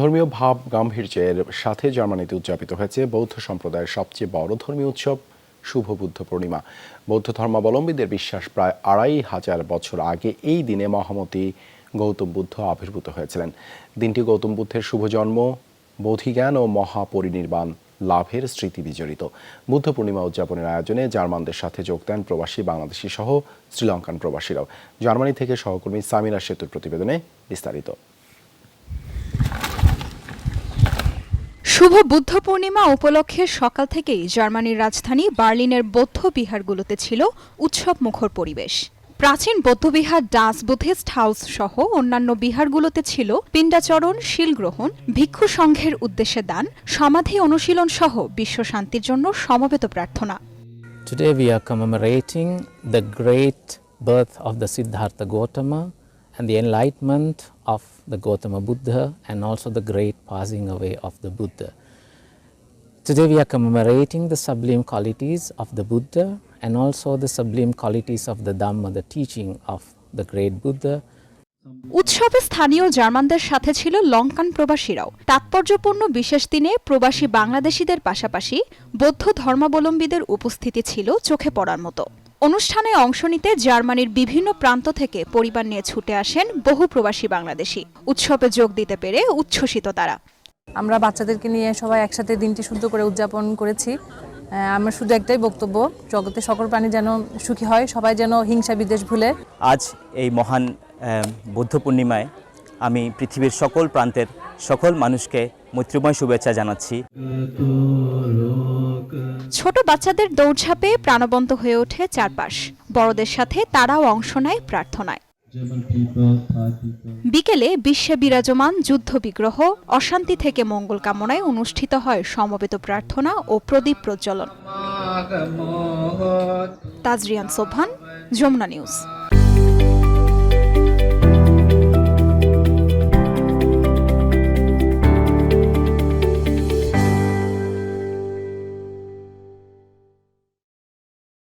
ধর্মীয় ভাব গাম্ভীর্যের সাথে জার্মানিতে উদযাপিত হয়েছে বৌদ্ধ সম্প্রদায়ের সবচেয়ে বড় ধর্মীয় উৎসব, শুভ বুদ্ধ পূর্ণিমা। বৌদ্ধ ধর্মাবলম্বীদের বিশ্বাস প্রায় আড়াই হাজার বছর আগে এই দিনে মহামতি গৌতম বুদ্ধ আবির্ভূত হয়েছিলেন। দিনটি গৌতম বুদ্ধের শুভ জন্ম, বোধিজ্ঞান ও মহাপরিনির্বাণ লাভের স্মৃতি বিজড়িত। বুদ্ধ পূর্ণিমা উদযাপনের আয়োজনে জার্মানদের সাথে যোগ দেন প্রবাসী বাংলাদেশি সহ শ্রীলঙ্কান প্রবাসীরাও। জার্মানি থেকে সহকর্মী সামিনা সেতুর প্রতিবেদনে বিস্তারিত। শুভ বুদ্ধ পূর্ণিমা উপলক্ষে সকাল থেকেই জার্মানির রাজধানী বার্লিনের বৌদ্ধ বিহারগুলোতে ছিল উৎসব মুখর পরিবেশ। প্রাচীন বৌদ্ধবিহার ডাস বুদ্ধিস্ট হাউস সহ অন্যান্য বিহারগুলোতে ছিল পিণ্ডাচরণ, শিলগ্রহণ, ভিক্ষু সংঘের উদ্দেশ্যে দান, সমাধি অনুশীলন সহ বিশ্ব শান্তির জন্য সমবেত প্রার্থনা। Today we are commemorating the great birth of the Siddhartha Gautama and the enlightenment of the Gautama Buddha and also the great passing away of the Buddha. Today we are commemorating the sublime qualities of the Buddha and also the sublime qualities of the Dhamma, the teaching of the great Buddha উৎসবে স্থানীয় জার্মানদের সাথে ছিল লঙ্কান প্রবাসীরাও তাৎপর্যপূর্ণ বিশেষ দিনে প্রবাসী বাংলাদেশিদের পাশাপাশি বৌদ্ধ ধর্মাবলম্বীদের উপস্থিতি ছিল চোখে পড়ার মতো অনুষ্ঠানে অংশ নিতে জার্মানির বিভিন্ন প্রান্ত থেকে পরিবার নিয়ে ছুটে আসেন বহু প্রবাসী বাংলাদেশি। উৎসবে যোগ দিতে পেরে উচ্ছ্বসিত তারা। আমরা বাচ্চাদেরকে নিয়ে সবাই একসাথে দিনটি সুন্দর করে উদযাপন করেছি। আমার শুধু একটাই বক্তব্য জগতে সকল প্রাণী যেন সুখী হয় সবাই যেন হিংসা বিদ্বেষ ভুলে। আজ এই মহান বুদ্ধ পূর্ণিমায় আমি পৃথিবীর সকল প্রান্তের সকল মানুষকে মৈত্রীময় শুভেচ্ছা জানাচ্ছি। ছোট বাচ্চাদের দৌড়ঝাঁপে প্রাণবন্ত হয়ে ওঠে চারপাশ। বড়দের সাথে তারাও অংশ নেয় প্রার্থনায়। বিকেলে বিশ্বে বিরাজমান যুদ্ধ বিগ্রহ অশান্তি থেকে মঙ্গল কামনায় অনুষ্ঠিত হয় সমবেত প্রার্থনা ও প্রদীপ প্রজ্বলন। তাজরিয়ান সোভান যমুনা নিউজ।